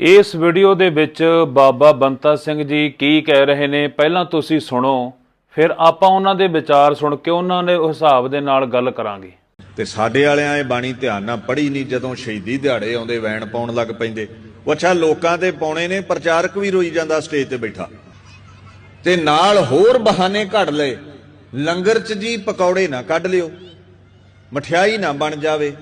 ਇਸ ਵੀਡੀਓ ਦੇ ਵਿੱਚ ਬਾਬਾ ਬੰਤਾ ਸਿੰਘ ਜੀ ਕੀ ਕਹਿ ਰਹੇ ਨੇ? ਪਹਿਲਾਂ ਤੁਸੀਂ ਸੁਣੋ, ਫਿਰ ਆਪਾਂ ਉਹਨਾਂ ਦੇ ਵਿਚਾਰ ਸੁਣ ਕੇ ਉਹਨਾਂ ਦੇ ਹਿਸਾਬ ਦੇ ਨਾਲ ਗੱਲ ਕਰਾਂਗੇ। ਤੇ ਸਾਡੇ ਵਾਲਿਆਂ ਇਹ ਬਾਣੀ ਧਿਆਨ ਨਾਲ ਪੜ੍ਹੀ ਨਹੀਂ ਜਦੋਂ ਸ਼ਹੀਦੀ ਦਿਹਾੜੇ ਆਉਂਦੇ ਵੈਣ ਪਾਉਣ ਲੱਗ ਪੈਂਦੇ। ਉਹ ਅੱਛਾ, ਲੋਕਾਂ ਦੇ ਪਾਉਣੇ ਨੇ, ਪ੍ਰਚਾਰਕ ਵੀ ਰੋਈ ਜਾਂਦਾ ਸਟੇਜ ਤੇ ਬੈਠਾ। ਤੇ ਨਾਲ ਹੋਰ ਬਹਾਨੇ ਘੜ ਲਏ। ਲੰਗਰ 'ਚ ਜੀ ਪਕੌੜੇ ਨਾ ਕੱਢ ਲਿਓ। ਮਠਿਆਈ ਨਾ ਬਣ ਜਾਵੇ।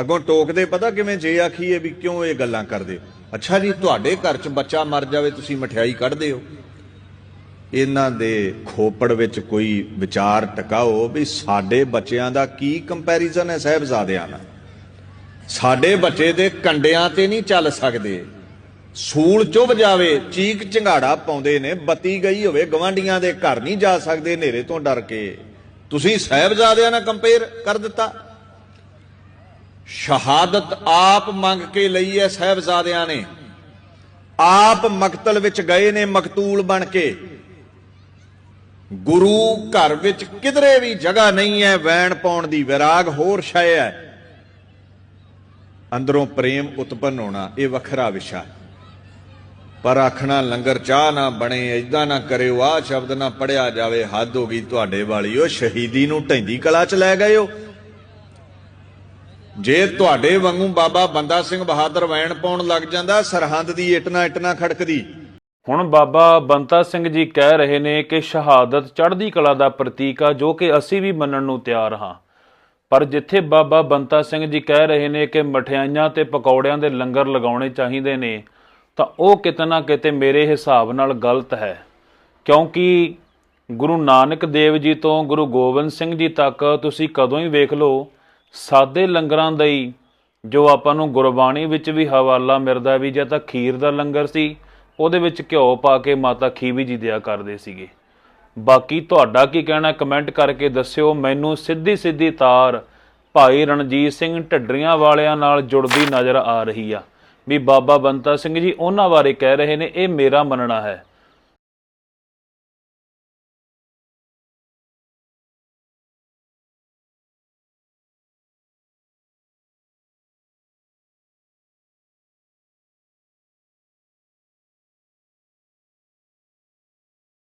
ਅੱਗੋਂ ਟੋਕਦੇ, ਪਤਾ ਕਿਵੇਂ ਜੇ ਆਖੀਏ ਵੀ ਕਿਉਂ ਇਹ ਗੱਲਾਂ ਕਰਦੇ? ਅੱਛਾ ਜੀ, ਤੁਹਾਡੇ ਘਰ 'ਚ ਬੱਚਾ ਮਰ ਜਾਵੇ, ਤੁਸੀਂ ਮਠਿਆਈ ਕੱਢਦੇ ਹੋ। ਇਹਨਾਂ ਦੇ ਖੋਪੜ ਵਿੱਚ ਕੋਈ ਵਿਚਾਰ ਟਿਕਾਓ ਵੀ ਸਾਡੇ ਬੱਚਿਆਂ ਦਾ ਕੀ ਕੰਪੈਰੀਜ਼ਨ ਹੈ ਸਹਿਬਜ਼ਾਦਿਆਂ ਨਾਲ? ਸਾਡੇ ਬੱਚੇ ਦੇ ਕੰਡਿਆਂ ਤੇ ਨਹੀਂ ਚੱਲ ਸਕਦੇ। ਸੂਲ ਚੁੱਭ ਜਾਵੇ, ਚੀਕ ਚਿੰਗਾੜਾ ਪਾਉਂਦੇ ਨੇ, ਬੱਤੀ ਗਈ ਹੋਵੇ ਗਵਾਂਡੀਆਂ ਦੇ ਘਰ ਨਹੀਂ ਜਾ ਸਕਦੇ, ਹਨੇਰੇ ਤੋਂ ਡਰ ਕੇ। ਤੁਸੀਂ ਸਹਿਬਜ਼ਾਦਿਆਂ ਨਾਲ ਕੰਪੇਅਰ ਕਰ ਦਿੱਤਾ। ਸ਼ਹਾਦਤ ਆਪ ਮੰਗ ਕੇ ਲਈ ਹੈ ਸਹਿਬਜ਼ਾਦਿਆਂ ਨੇ। ਆਪ ਮਕਤਲ ਵਿੱਚ ਗਏ ਨੇ ਮਕਤੂਲ ਬਣ ਕੇ। ਗੁਰੂ ਘਰ ਵਿੱਚ ਕਿਧਰੇ ਵੀ ਜਗ੍ਹਾ ਨਹੀਂ ਹੈ ਵੈਣ ਪਾਉਣ ਦੀ ਵਿਰਾਗ ਹੋਰ ਸ਼ੈ ਹੈ ਅੰਦਰੋਂ ਪ੍ਰੇਮ ਉਤਪੰਨ ਹੋਣਾ, ਇਹ ਵੱਖਰਾ ਵਿਸ਼ਾ। ਪਰ ਆਖਣਾ, ਲੰਗਰ ਚਾਹ ਨਾ ਬਣੇ ਐਦਾਂ ਨਾ ਕਰਿਓ, ਆਹ ਸ਼ਬਦ ਨਾ ਪੜਿਆ ਜਾਵੇ, ਹੱਦ ਹੋ ਗਈ ਤੁਹਾਡੇ ਵਾਲੀ। ਉਹ ਸ਼ਹੀਦੀ ਨੂੰ ਢੈਂਦੀ ਕਲਾ ਚ ਲੈ ਗਏ ਹੋ। ਜੇ ਤੁਹਾਡੇ ਵਾਂਗੂ ਬਾਬਾ ਬੰਦਾ ਸਿੰਘ ਬਹਾਦਰ ਵੈਣ ਪਾਉਣ ਲੱਗ ਜਾਂਦਾ, ਸਰਹੰਦ ਦੀ ਇਟਨਾ ਇਟਨਾ ਖੜਕਦੀ। ਹੁਣ ਬਾਬਾ ਬੰਤਾ ਸਿੰਘ ਜੀ ਕਹਿ ਰਹੇ ਨੇ ਕਿ ਸ਼ਹਾਦਤ ਚੜ੍ਹਦੀ ਕਲਾ ਦਾ ਪ੍ਰਤੀਕ ਆ, ਜੋ ਕਿ ਅਸੀਂ ਵੀ ਮੰਨਣ ਨੂੰ ਤਿਆਰ ਹਾਂ। ਪਰ ਜਿੱਥੇ ਬਾਬਾ ਬੰਤਾ ਸਿੰਘ ਜੀ ਕਹਿ ਰਹੇ ਨੇ ਕਿ ਮਠਿਆਈਆਂ ਤੇ ਪਕੌੜਿਆਂ ਦੇ ਲੰਗਰ ਲਗਾਉਣੇ ਚਾਹੀਦੇ ਨੇ, ਤਾਂ ਉਹ ਕਿਤੇ ਨਾ ਕਿਤੇ ਮੇਰੇ ਹਿਸਾਬ ਨਾਲ ਗਲਤ ਹੈ। ਕਿਉਂਕਿ ਗੁਰੂ ਨਾਨਕ ਦੇਵ ਜੀ ਤੋਂ ਗੁਰੂ ਗੋਬਿੰਦ ਸਿੰਘ ਜੀ ਤੱਕ ਤੁਸੀਂ ਕਦੋਂ ਹੀ ਵੇਖ ਲਓ ਸਾਦੇ ਲੰਗਰਾਂ ਦਾ ਹੀ ਜੋ ਆਪਾਂ ਨੂੰ ਗੁਰਬਾਣੀ ਵਿੱਚ ਵੀ ਹਵਾਲਾ ਮਿਲਦਾ ਵੀ ਜਾਂ ਤਾਂ ਖੀਰ ਦਾ ਲੰਗਰ ਸੀ, ਉਹਦੇ ਵਿੱਚ ਘਿਓ ਪਾ ਕੇ ਮਾਤਾ ਖੀਵੀ ਜੀ ਦਿਆ ਕਰਦੇ ਸੀਗੇ। ਬਾਕੀ ਤੁਹਾਡਾ ਕੀ ਕਹਿਣਾ, ਕਮੈਂਟ ਕਰਕੇ ਦੱਸਿਓ, ਮੈਨੂੰ ਸਿੱਧੀ ਸਿੱਧੀ ਤਾਰ ਭਾਈ ਰਣਜੀਤ ਸਿੰਘ ਢੱਡਰੀਆਂ ਵਾਲਿਆਂ ਨਾਲ ਜੁੜਦੀ ਨਜ਼ਰ ਆ ਰਹੀ ਆ। ਵੀ ਬਾਬਾ ਬੰਤਾ ਸਿੰਘ ਜੀ, ਉਹਨਾਂ ਬਾਰੇ ਕਹਿ ਰਹੇ ਨੇ, ਇਹ ਮੇਰਾ ਮੰਨਣਾ ਹੈ।